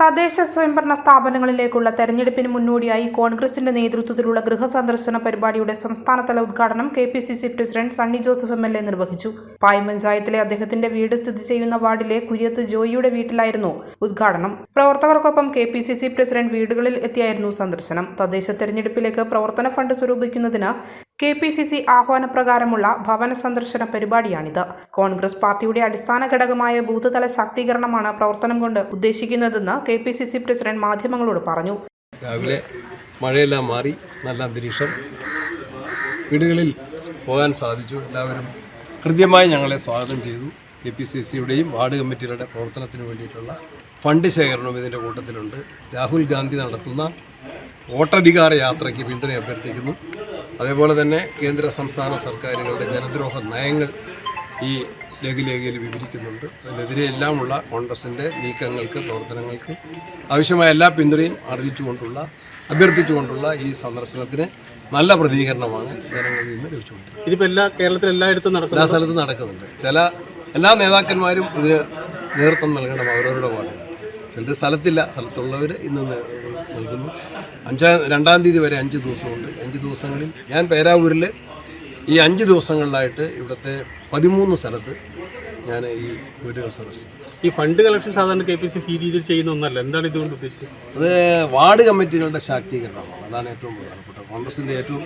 തദ്ദേശ സ്വയംഭരണ സ്ഥാപനങ്ങളിലേക്കുള്ള തെരഞ്ഞെടുപ്പിന് മുന്നോടിയായി കോൺഗ്രസിന്റെ നേതൃത്വത്തിലുള്ള ഗൃഹസന്ദർശന പരിപാടിയുടെ സംസ്ഥാനതല ഉദ്ഘാടനം K P C C president Sunny Joseph M L A നിർവഹിച്ചു. പായം പഞ്ചായത്തിലെ അദ്ദേഹത്തിന്റെ വീട് സ്ഥിതി ചെയ്യുന്ന വാർഡിലെ കുര്യത്ത് ജോയിയുടെ വീട്ടിലായിരുന്നു ഉദ്ഘാടനം. പ്രവർത്തകർക്കൊപ്പം K P C C president വീടുകളിൽ എത്തിയായിരുന്നു സന്ദർശനം. തദ്ദേശ തെരഞ്ഞെടുപ്പിലേക്ക് പ്രവർത്തന ഫണ്ട് സ്വരൂപിക്കുന്നതിന് കെ പി സി സി ആഹ്വാനപ്രകാരമുള്ള ഭവന സന്ദർശന പരിപാടിയാണിത്. കോൺഗ്രസ് പാർട്ടിയുടെ അടിസ്ഥാന ഘടകമായ ബൂത്ത്തല ശാക്തീകരണമാണ് പ്രവർത്തനം കൊണ്ട് ഉദ്ദേശിക്കുന്നതെന്ന് K P C C president മാധ്യമങ്ങളോട് പറഞ്ഞു. രാവിലെ മഴയെല്ലാം മാറി നല്ല അന്തരീക്ഷം. വീടുകളിൽ പോകാൻ സാധിച്ചു. എല്ലാവരും കൃത്യമായി ഞങ്ങളെ സ്വാഗതം ചെയ്തു. കെ പി സി സിയുടെയും വാർഡ് കമ്മിറ്റികളുടെ പ്രവർത്തനത്തിന് വേണ്ടിയിട്ടുള്ള ഫണ്ട് ശേഖരണവും ഇതിന്റെ കൂട്ടത്തിലുണ്ട്. രാഹുൽ ഗാന്ധി നടത്തുന്ന വോട്ടധികാര യാത്രയ്ക്ക് പിന്തുണ അഭ്യർത്ഥിക്കുന്നു. അതേപോലെ തന്നെ കേന്ദ്ര സംസ്ഥാന സർക്കാരുകളുടെ ജനദ്രോഹ നയങ്ങൾ ഈ ലഘുലേഖയിൽ വിവരിക്കുന്നുണ്ട്. അതിനെതിരെ എല്ലാമുള്ള കോൺഗ്രസിന്റെ നീക്കങ്ങൾക്ക് പ്രവർത്തനങ്ങൾക്ക് ആവശ്യമായ എല്ലാ പിന്തുണയും അർജിച്ചുകൊണ്ടുള്ള അഭ്യർത്ഥിച്ചുകൊണ്ടുള്ള ഈ സന്ദർശനത്തിന് നല്ല പ്രതികരണമാണ് ജനങ്ങളിൽ നിന്ന് ലഭിച്ചുകൊണ്ടിരിക്കുന്നത്. ഇതിപ്പോൾ എല്ലാ കേരളത്തിലെ എല്ലായിടത്തും നടക്കും എല്ലാ സ്ഥലത്തും നടക്കുന്നുണ്ട്. ചില എല്ലാ നേതാക്കന്മാരും ഇതിന് നേതൃത്വം നൽകണം അവരവരുടെ പാടും ചിലർ സ്ഥലത്തില്ല സ്ഥലത്തുള്ളവർ ഇന്ന് നൽകുന്നു. അഞ്ചാം രണ്ടാം തീയതി വരെ അഞ്ച് ദിവസമുണ്ട്. അഞ്ച് ദിവസങ്ങളിൽ ഞാൻ പേരാവൂരിൽ ഈ അഞ്ച് ദിവസങ്ങളിലായിട്ട് ഇവിടുത്തെ പതിമൂന്ന് സ്ഥലത്ത് ഞാൻ ഈ വീട്ടിൽ സന്ദർശിച്ചു ഈ ഫണ്ട് കളക്ഷൻ സാധാരണ കെ പി സി സി രീതിയിൽ ചെയ്യുന്ന ഒന്നല്ല. എന്താണ് ഇതുകൊണ്ട് ഉദ്ദേശിക്കുന്നത്? അത് വാർഡ് കമ്മിറ്റികളുടെ ശാക്തീകരണമാണ്. അതാണ് ഏറ്റവും പ്രധാനപ്പെട്ട കോൺഗ്രസിന്റെ ഏറ്റവും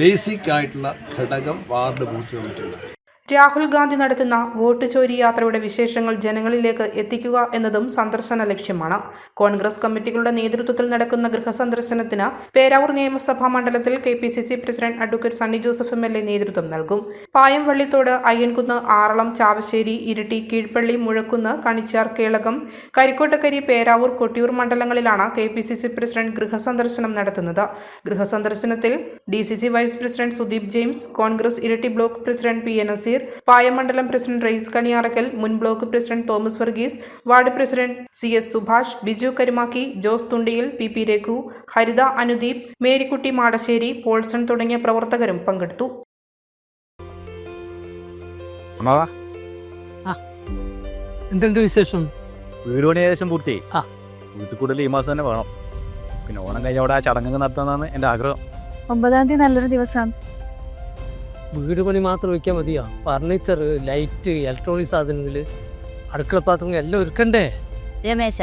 ബേസിക് ആയിട്ടുള്ള ഘടകം വാർഡ് ബൂത്ത് കമ്മിറ്റികളാണ് രാഹുൽ ഗാന്ധി നടത്തുന്ന വോട്ട് ചോരി യാത്രയുടെ വിശേഷങ്ങൾ ജനങ്ങളിലേക്ക് എത്തിക്കുക എന്നതും സന്ദർശന ലക്ഷ്യമാണ്. കോൺഗ്രസ് കമ്മിറ്റികളുടെ നേതൃത്വത്തിൽ നടക്കുന്ന ഗൃഹസന്ദർശനത്തിന് പേരാവൂർ നിയമസഭാ മണ്ഡലത്തിൽ K P C C president advocate Sunny Joseph M L A നേതൃത്വം നൽകും. പായം വള്ളിത്തോട് അയ്യൻകുന്ന് ആറളം ചാവശ്ശേരി ഇരിട്ടി കീഴ്പള്ളി മുഴക്കുന്ന് കണിച്ചാർ കേളകം കരിക്കോട്ടക്കരി പേരാവൂർ കൊട്ടിയൂർ മണ്ഡലങ്ങളിലാണ് K P C C president ഗൃഹസന്ദർശനം നടത്തുന്നത്. ഗൃഹസന്ദർശനത്തിൽ D C C vice president Sudeep James Congress Iritty block president P N Naseer Payam മണ്ഡലം president Rais Kaniyarakkal മുൻ block president Thomas Varghese ward president C S Subhash Biju Karumakki Jose Thundiyil P P Raghu Haritha Anudeep Marykutty Madassery Polson തുടങ്ങിയ പ്രവർത്തകരും പങ്കെടുത്തു. എന്തുണ്ട് വിശേഷം? വീട് പണി ഏകദേശം പൂർത്തിയായി. ആ. വീട്ടിൽ കൂടുതൽ ഈ മാസം തന്നെ വേണം. പിന്നെ ഓണം കഴിഞ്ഞ അവിടെ ആ ചടങ്ങ് നടത്താന്നാണ് എന്റെ ആഗ്രഹം. ഒമ്പതാം തീയതി നല്ലൊരു ദിവസമാണ് വീട് പണി മാത്രം വയ്ക്കാൻ മതിയോ? ഫർണിച്ചർ ലൈറ്റ് ഇലക്ട്രോണിക് സാധനങ്ങൾ അടുക്കള പാത്രങ്ങൾ എല്ലാം ഒരുക്കണ്ടേ? രമേശ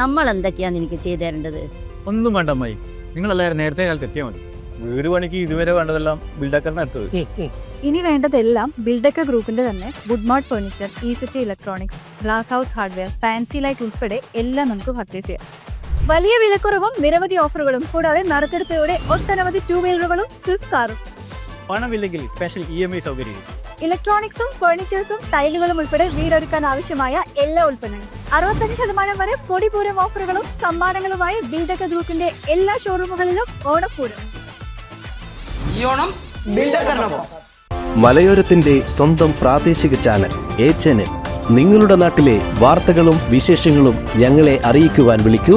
നമ്മൾ എന്തൊക്കെയാണ് എനിക്ക് ചെയ്തു തരേണ്ടത്? ഒന്നും വേണ്ട അമ്മായി. നിങ്ങളെല്ലാവരും നേരത്തെ കാലത്ത് എത്തിയാൽ മതി. വീട് പണിക്ക് ഇതുവരെ വേണ്ടതെല്ലാം ബിൽഡക്കറിന് എടുത്തത് ഇനി വേണ്ടതെല്ലാം ബിൽഡക്ക ഗ്രൂപ്പിന്റെ തന്നെ ഗുഡ്മാർട്ട് ഫർണിച്ചർ ഈ city electronics glass house hardware fancy light ഉൾപ്പെടെ എല്ലാം നമുക്ക് പർച്ചേസ് ചെയ്യാം. വലിയ വിലക്കുറവും നിരവധി ഓഫറുകളും കൂടാതെ നറുക്കെടുപ്പിലൂടെ ഒട്ടനവധി ടൂ വീലറുകളും സ്വിഫ്റ്റ് കാറും. പണമില്ലെങ്കിൽ സ്പെഷ്യൽ ഇ എം ഐ സൗകര്യം. ഇലക്ട്രോണിക്സും ഫർണിച്ചേഴ്സും ടൈലുകളും ഉൾപ്പെടെ വീടൊരുക്കാൻ ആവശ്യമായ എല്ലാ ഉൽപ്പന്നങ്ങളും. അറുപത്തഞ്ച് ശതമാനം വരെ പൊടിപൂരം ഓഫറുകളും സമ്മാനങ്ങളുമായി ബിൽഡക്ക ഗ്രൂപ്പിന്റെ എല്ലാ ഷോറൂമുകളിലും ഓണപ്പൂരം. ഈ ഓണം മലയോരത്തിന്റെ സ്വന്തം പ്രാദേശിക ചാനൽ എ ചാനൽ നിങ്ങളുടെ നാട്ടിലെ വാർത്തകളും വിശേഷങ്ങളും ഞങ്ങളെ അറിയിക്കുവാൻ വിളിക്കൂ.